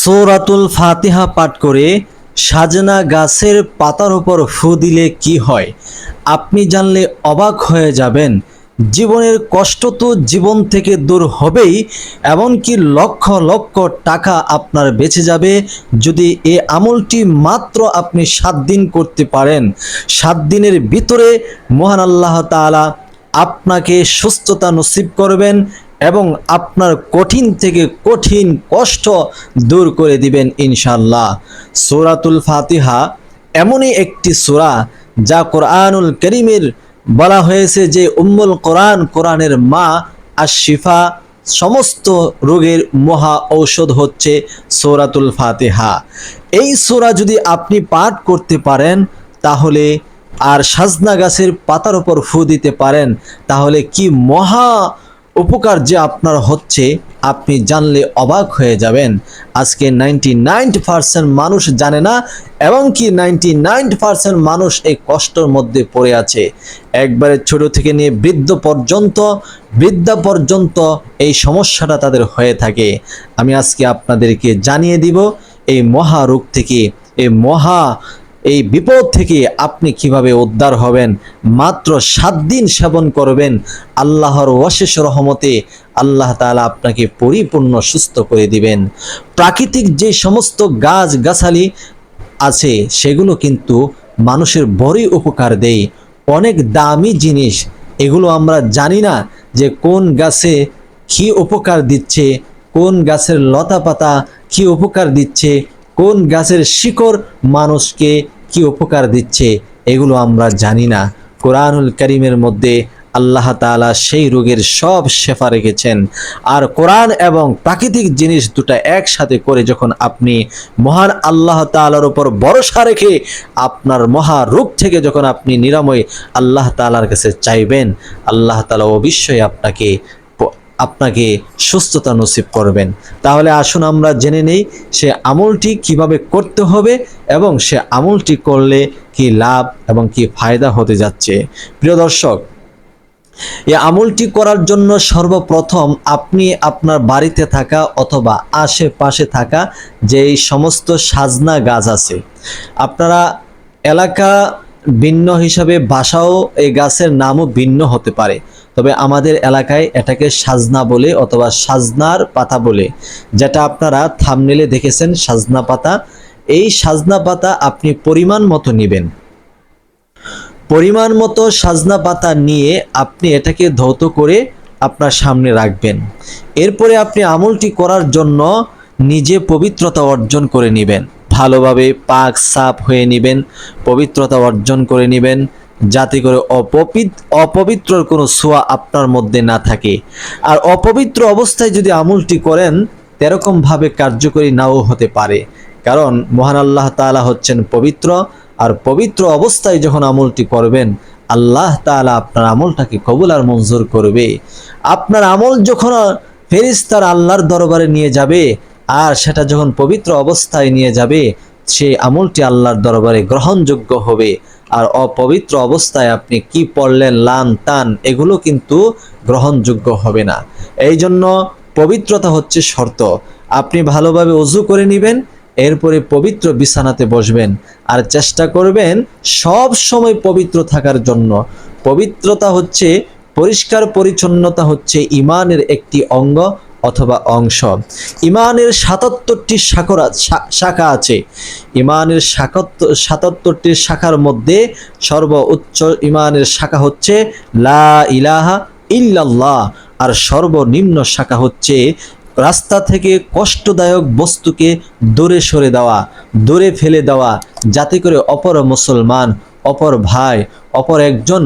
সৌরাতুল ফাতিহা পাঠ করে সাজনা গাছের পাতার উপর ফু দিলে কি হয়? আপনি জানলে অবাক হয়ে যাবেন। জীবনের কষ্ট তো জীবন থেকে দূর হবেই, এমনকি লক্ষ লক্ষ টাকা আপনার বেঁচে যাবে যদি এ আমলটি মাত্র আপনি সাত দিন করতে পারেন। সাত দিনের ভিতরে মহান আল্লাহ তাআলা আপনাকে সুস্থতা নসিব করবেন এবং আপনার কঠিন থেকে কঠিন কষ্ট দূর করে দিবেন ইনশাল্লাহ সূরাতুল ফাতিহা এমনই একটি সূরা যা কোরআনুল করিমের বলা হয়েছে যে, উম্মুল কোরআন, কোরআনের মা আর শিফা সমস্ত রোগের মহা ঔষধ হচ্ছে সূরাতুল ফাতেহা। এই সোরা যদি আপনি পাঠ করতে পারেন, তাহলে আর সাজনা গাছের পাতার উপর ফু দিতে পারেন, তাহলে কি মহা উপকার যে আপনার হচ্ছে, আপনি জানলে অবাক হয়ে যাবেন। আজকে নাইনটি মানুষ জানে না, এবং কি নাইনটি মানুষ এই কষ্টর মধ্যে পড়ে আছে। একবারে ছোট থেকে নিয়ে বৃদ্ধ পর্যন্ত, বৃদ্ধা পর্যন্ত এই সমস্যাটা তাদের হয়ে থাকে। আমি আজকে আপনাদেরকে জানিয়ে দিব, এই মহা রোগ থেকে, এই মহা এই বিপদ থেকে আপনি কীভাবে উদ্ধার হবেন? মাত্র সাত দিন সেবন করবেন। আল্লাহর অশেষ রহমতে আল্লাহ তাআলা আপনাকে পরিপূর্ণ সুস্থ করে দিবেন। প্রাকৃতিক যে সমস্ত গাছ গাছালি আছে, সেগুলো কিন্তু মানুষের বড়ই উপকার দেয়। অনেক দামি জিনিস, এগুলো আমরা জানি না যে কোন গাছে কি উপকার দিচ্ছে, কোন গাছের লতা পাতা কি উপকার দিচ্ছে কোন গাছের শিকড় মানুষকে কি উপকার দিচ্ছে, এগুলো আমরা জানি না। কোরআনুল করিমের মধ্যে আল্লাহ তাআলা সেই রোগের সব শেফা রেখেছেন। আর কোরআন এবং প্রাকৃতিক জিনিস দুটা একসাথে করে যখন আপনি মহান আল্লাহ তাআলার উপর ভরসা রেখে আপনার মহা রোগ থেকে যখন আপনি নিরাময় আল্লাহ তালার কাছে চাইবেন, আল্লাহ তাআলা অবশ্যই আপনাকে আপনাকে সুস্থতা নসিব করবেন। তাহলে আসুন আমরা জেনে নেই সে আমলটি কীভাবে করতে হবে এবং সে আমলটি করলে কি লাভ এবং কি ফায়দা হতে যাচ্ছে। প্রিয় দর্শক এই আমলটি করার জন্য সর্বপ্রথম আপনি আপনার বাড়িতে থাকা অথবা আশেপাশে থাকা যেই সমস্ত সাজনা গাছ আছে, আপনারা এলাকা ভিন্ন হিসাবে বাসাও এই গাছের নামও ভিন্ন হতে পারে। তবে আমাদের এলাকায় এটাকে সাজনা বলে অথবা সাজনার পাতা বলে, যেটা আপনারা থামনেলে দেখেছেন, সাজনা পাতা। এই সাজনা পাতা আপনি পরিমাণ মতো নেবেন। পরিমাণ মতো সাজনা পাতা নিয়ে আপনি এটাকে ধৌত করে আপনার সামনে রাখবেন। এরপরে আপনি আমলটি করার জন্য নিজে পবিত্রতা অর্জন করে নেবেন। ভালোভাবে পাক সাফ হয়ে নেবেন, পবিত্রতা অর্জন করে নেবেন, যাতে করে অপবিত অপবিত্রর কোনো ছোঁয়া আপনার মধ্যে না থাকে। আর অপবিত্র অবস্থায় যদি আমলটি করেন তেরকমভাবে কার্যকরী নাও হতে পারে। কারণ মহান আল্লাহ তাআলা হচ্ছেন পবিত্র, আর পবিত্র অবস্থায় যখন আমলটি করবেন, আল্লাহ তাআলা আপনার আমলটাকে কবুল আর মঞ্জুর করবে। আপনার আমল যখন ফেরিস্তার আল্লাহর দরবারে নিয়ে যাবে আর সেটা যখন পবিত্র অবস্থায় নিয়ে যাবে, সেই আমলটি আল্লাহর দরবারে গ্রহণযোগ্য হবে। আর অপবিত্র অবস্থায় আপনি কি পড়লেন, লান, তান, এগুলো কিন্তু গ্রহণযোগ্য হবে না। এই জন্য পবিত্রতা হচ্ছে শর্ত। আপনি ভালোভাবে অজু করে নেবেন, এরপরে পবিত্র বিছানাতে বসবেন। আর চেষ্টা করবেন সব সময় পবিত্র থাকার জন্য। পবিত্রতা হচ্ছে, পরিষ্কার পরিচ্ছন্নতা হচ্ছে ইমানের একটি অঙ্গ। অথবা অংশ। ইমানের সাতাত্তরটি শাখরা শাখা আছে। ইমানের সাতাত্তর সাতাত্তরটি শাখার মধ্যে সর্বোচ্চ ইমানের শাখা হচ্ছে লা ইলাহা ইল্লাল্লাহ আর সর্বনিম্ন শাখা হচ্ছে রাস্তা থেকে কষ্টদায়ক বস্তুকে দূরে সরে দেওয়া, দূরে ফেলে দেওয়া, যাতে করে অপর মুসলমান, অপর ভাই, অপর একজন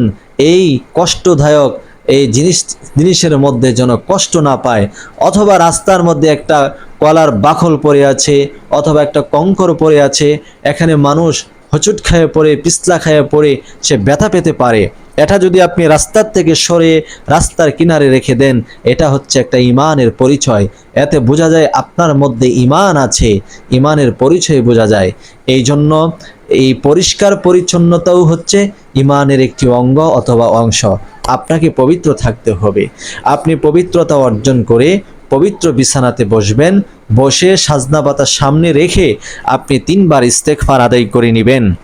এই কষ্টদায়ক এই জিনিস, জিনিসের মধ্যে যেন কষ্ট না পায়, অথবা রাস্তার মধ্যে একটা কলার বাখল পড়ে আছে, অথবা একটা কঙ্কর পড়ে আছে, এখানে মানুষ হচুট খায়ে পড়ে, পিছলা খায়ে পড়ে, সে ব্যথা পেতে পারে। এটা যদি আপনি রাস্তার থেকে সরে রাস্তার কিনারে রেখে দেন, এটা হচ্ছে একটা ইমানের পরিচয়। এতে বোঝা যায় আপনার মধ্যে ইমান আছে, ইমানের পরিচয় বোঝা যায়। এই জন্য এই পরিষ্কার পরিচ্ছন্নতাও হচ্ছে ইমানের একটি অঙ্গ অথবা অংশ। আপনাকে পবিত্র থাকতে হবে। আপনি পবিত্রতা অর্জন করে পবিত্র বিছানাতে বসবেন, বসে সাজনা পাতা সামনে রেখে আপনি তিনবার ইস্তেকফার আদায় করে নেবেন।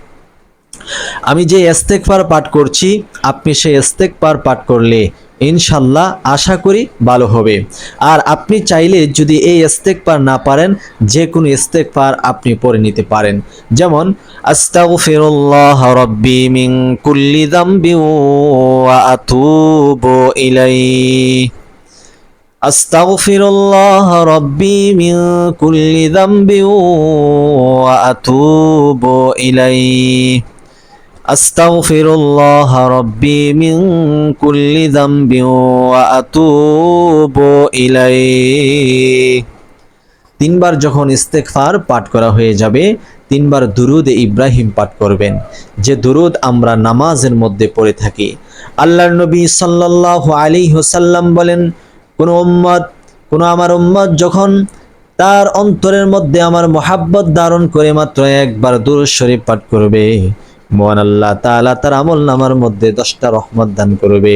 আমি যে ইস্তেকফার পাঠ করছি, আপনি সেই ইস্তেকফার পাঠ করলে ইনশাল্লাহ আশা করি ভালো হবে আর আপনি চাইলে যদি এই ইস্তেকফার না পারেন যে কোনো ইস্তেকফার আপনি পড়ে নিতে পারেন যেমন আস্তাগফিরুল্লাহ রাব্বি মিন কুল্লি যামবি ওয়া আতুবু ইলাইহি أستغفر الله ربي من كل ذنب وأتوب إليه أستغفر الله ربي من كل ذنب وأتوب إليه তিনবার যখন ইস্তেকফার পাঠ করা হয়ে যাবে তিনবার দুরুদ ইব্রাহিম পাঠ করবেন যে দুরুদ আমরা নামাজের মধ্যে পড়ে থাকি আল্লাহর নবী সাল্লাল্লাহু আলাইহি ওয়াসাল্লাম বলেন কোনো উম্মত কোনো আমার উম্মত যখন তার অন্তরের মধ্যে আমার মোহাব্বত ধারণ করে মাত্র একবার দুরুদ শরীফ পাঠ করবে মহান আল্লাহ তালা তার আমল নামার মধ্যে দশটা রহমত দান করবে,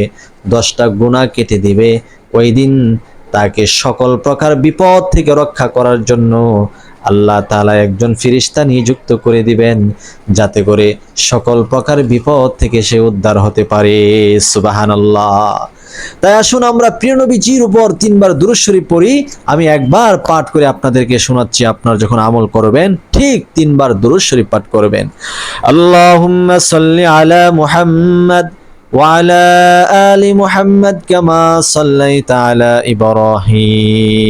দশটা গুণা কেটে দিবে। ওই দিন তাকে সকল প্রকার বিপদ থেকে রক্ষা করার জন্য আল্লাহ তাআলা একজন ফিরিস্তা নিযুক্ত করে দিবেন যাতে করে সকল প্রকার বিপদ থেকে সে উদ্ধার হতে পারে সুবাহানাল্লাহ তাই আসুন আমরা প্রিয় নবীজির উপর তিনবার দুরূদ শরীফ পড়ি আমি একবার পাঠ করে আপনাদেরকে শোনাচ্ছি আপনারা যখন আমল করবেন ঠিক তিনবার দুরূদ শরীফ পাঠ করবেন আল্লাহুম্মা সাল্লি আলা মুহাম্মদ وعلى آل محمد كما صليت على إبراهيم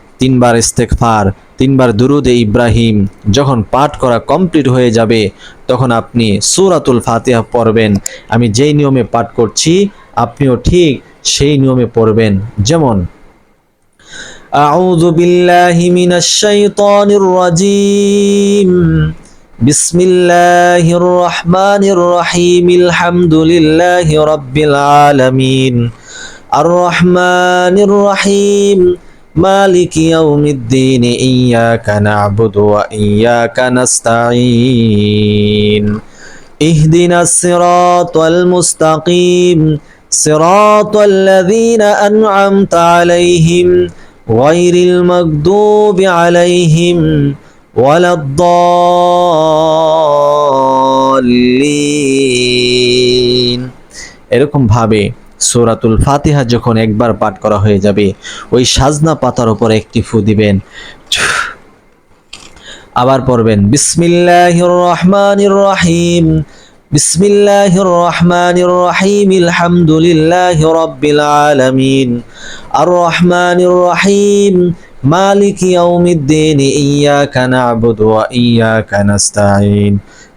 তিনবার ইস্তেকফার তিনবার দুরুদে ইব্রাহিম যখন পাঠ করা কমপ্লিট হয়ে যাবে তখন আপনি সূরাতুল ফাতিহা পড়বেন আমি যেই নিয়মে পাঠ করছি আপনিও ঠিক সেই নিয়মে পড়বেন যেমন أعوذ بالله من الشيطان الرجيم بسم الله الرحمن الرحيم الحمد لله رب العالمين الرحمن الرحيم مالك يوم الدين إياك نعبد وإياك نستعين اهدنا الصراط المستقيم صراط الذين أنعمت عليهم غير المغضوب عليهم ولا الضالين এরকম ভাবে সোরাতুল ফাতিহা যখন একবার পাঠ করা হয়ে যাবে, ওই সাজনা পাতার উপর একটি ফু দিবেন। আবার পড়বেন বিসমিল্লাহির রহমানির রহিম বিসমিল্লাহির রহমানির রহিম আলহামদুলিল্লাহি রাব্বিল আলামিন আর রহমানির রহিম মালিক ইয়াউমিদ্দিন ইয়াকা না'বুদু ওয়া ইয়াকা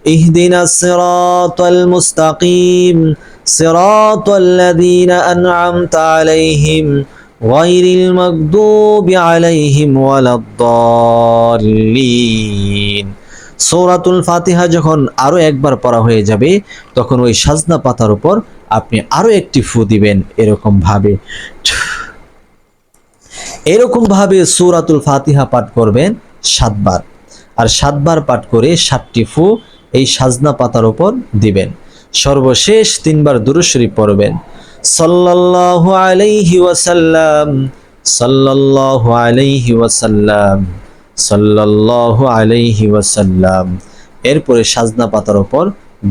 ইহদিনাস সিরাতাল মুস্তাকিম صراط الذين أنعمت عليهم غير المغضوب عليهم ولا الضالين সৌরাতুল ফাতিহা যখন আরো একবার পড়া হয়ে যাবে তখন ওই সাজনা পাতার উপর আপনি আরো একটি ফু দিবেন এরকম ভাবে এরকম ভাবে সূরাতুল ফাতিহা পাঠ করবেন সাতবার আর সাতবার পাঠ করে সাতটি ফু এই সাজনা পাতার উপর দিবেন সর্বশেষ তিনবার দুরূদ শরীফ পড়বেন। সাল্লাল্লাহু আলাইহি ওয়াসাল্লাম, সাল্লাল্লাহু আলাইহি ওয়াসাল্লাম, সাল্লাল্লাহু আলাইহি ওয়াসাল্লাম। এরপরে সাজনা পাতার ওপর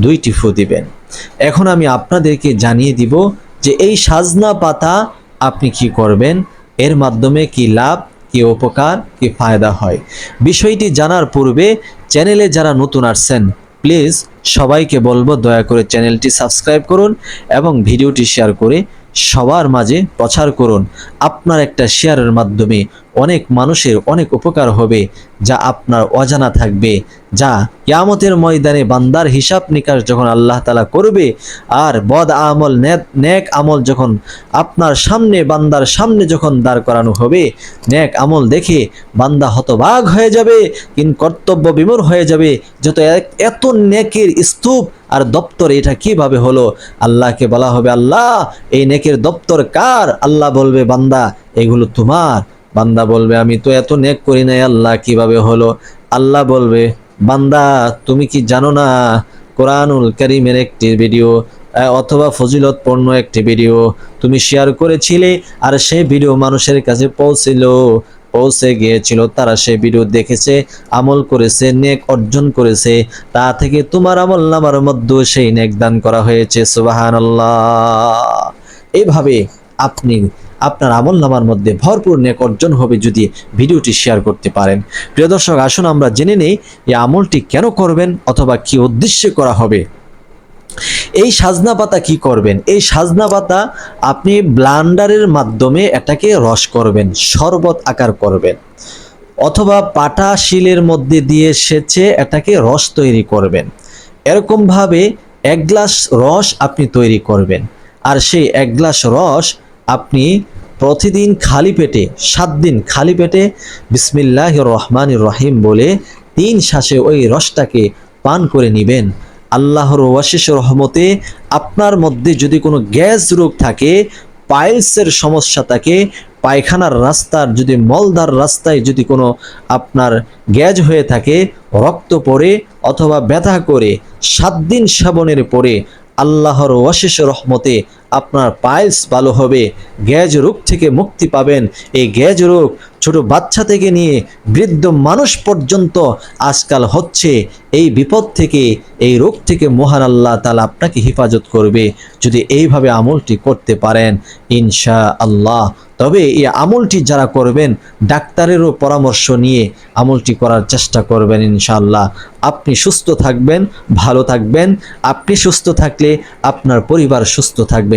দুইটি ফু দিবেন। এখন আমি আপনাদেরকে জানিয়ে দিব যে এই সাজনা পাতা আপনি কি করবেন, এর মাধ্যমে কি লাভ, কি উপকার, কি ফায়দা হয়। বিষয়টি জানার পূর্বে চ্যানেলে যারা নতুন আসছেন প্লিজ সবাইকে বলব দয়া করে চ্যানেলটি সাবস্ক্রাইব করুন এবং ভিডিওটি শেয়ার করে সবার মাঝে প্রচার করুন। আপনার একটা শেয়ারের মাধ্যমে অনেক মানুষের অনেক উপকার হবে, যা আপনার অজানা থাকবে, যা কিয়ামতের ময়দানে বান্দার হিসাব নিকাশ যখন আল্লাহ তালা করবে আর বদ আমল নেক আমল যখন আপনার সামনে, বান্দার সামনে যখন দাঁড় করানো হবে, নেক আমল দেখে বান্দা হতবাগ হয়ে যাবে, কিন কর্তব্য বিমূর হয়ে যাবে, যত এত নেকের স্তূপ আর দপ্তর এটা কীভাবে হলো? আল্লাহকে বলা হবে, আল্লাহ, এই নেকের দপ্তর কার? আল্লাহ বলবে, বান্দা, এগুলো তোমার। বান্দা বলবে, আমি তো এত নেক করি নাই, আল্লাহ, কীভাবে হলো? আল্লাহ বলবে, বান্দা, তুমি কি জানো না, কোরআনুল করিমের একটি ভিডিও অথবা ফজিলতপূর্ণ একটি ভিডিও তুমি শেয়ার করেছিলে, আর সেই ভিডিও মানুষের কাছে পৌঁছিল। পৌঁছে গিয়েছিল, তারা সে ভিডিও দেখেছে, আমল করেছে, নেক অর্জন করেছে, তা থেকে তোমার আমল নামার মধ্যে সেই নেক দান করা হয়েছে সুবাহান এভাবে আপনি আপনার আমল নামার মধ্যে ভরপুর নেক অর্জন হবে যদি ভিডিওটি শেয়ার করতে পারেন। প্রিয় দর্শক, আসুন আমরা জেনে নেই, এই আমলটি কেন করবেন অথবা কি উদ্দেশ্যে করা হবে। এই সাজনা পাতা কি করবেন? এই সাজনা পাতা আপনি ব্লান্ডারের মাধ্যমে এটাকে রস করবেন, শরবত আকার করবেন, অথবা পাটা শিলের মধ্যে দিয়ে সেচে এটাকে রস তৈরি করবেন। এরকমভাবে এক গ্লাস রস আপনি তৈরি করবেন। আর সেই এক গ্লাস রস আপনি প্রতিদিন খালি পেটে, সাত দিন খালি পেটে বিসমিল্লাহ রহমান রহিম বলে তিন শ্বাসে ওই রসটাকে পান করে নেবেন। আল্লাহর ওয়াশিস রহমতে আপনার মধ্যে যদি কোনো গ্যাস রোগ থাকে, পাইলসের সমস্যা থাকে, পায়খানার রাস্তার যদি, মলদার রাস্তায় যদি কোনো আপনার গ্যাজ হয়ে থাকে, রক্ত পড়ে অথবা ব্যথা করে, সাত দিন সেবনের পরে আল্লাহর ওয়াশিস রহমতে আপনার পাইলস ভালো হবে, গ্যাজ রোগ থেকে মুক্তি পাবেন। এই গ্যাজ রোগ ছোট বাচ্চা থেকে নিয়ে বৃদ্ধ মানুষ পর্যন্ত আজকাল হচ্ছে। এই বিপদ থেকে, এই রোগ থেকে মহান আল্লাহ তালা আপনাকে হেফাজত করবে। যদি এইভাবে আমলটি করতে পারেন ইনশা আল্লাহ তবে এই আমলটি যারা করবেন, ডাক্তারেরও পরামর্শ নিয়ে আমলটি করার চেষ্টা করবেন, ইনশাআল্লাহ। আপনি সুস্থ থাকবেন, ভালো থাকবেন। আপনি সুস্থ থাকলে আপনার পরিবার সুস্থ থাকবে